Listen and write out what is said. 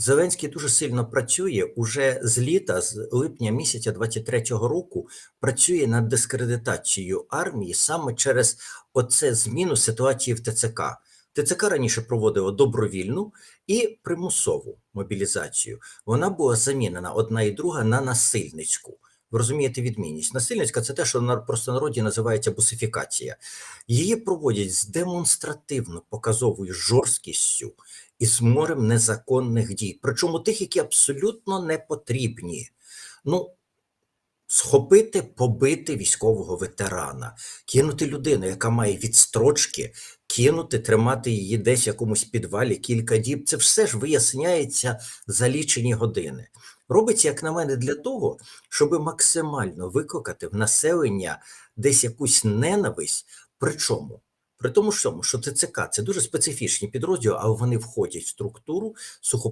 Зеленський дуже сильно працює уже з літа, з липня місяця 23-го року, працює над дискредитацією армії саме через оце зміну ситуації в ТЦК. ТЦК раніше проводило добровільну і примусову мобілізацію. Вона була замінена одна і друга на насильницьку. Ви розумієте відмінність? Насильницька це те, що на простонароді називається бусифікація. Її проводять з демонстративно показовою жорсткістю і з морем незаконних дій, причому тих, які абсолютно не потрібні. Ну, схопити, побити військового ветерана, кинути людину, яка має відстрочки, кинути, тримати її десь в якомусь підвалі кілька діб. Це все ж виясняється за лічені години. Робиться, як на мене, для того, щоб максимально викликати в населення десь якусь ненависть. Причому при тому, що, ТЦК це дуже специфічні підрозділи, але вони входять в структуру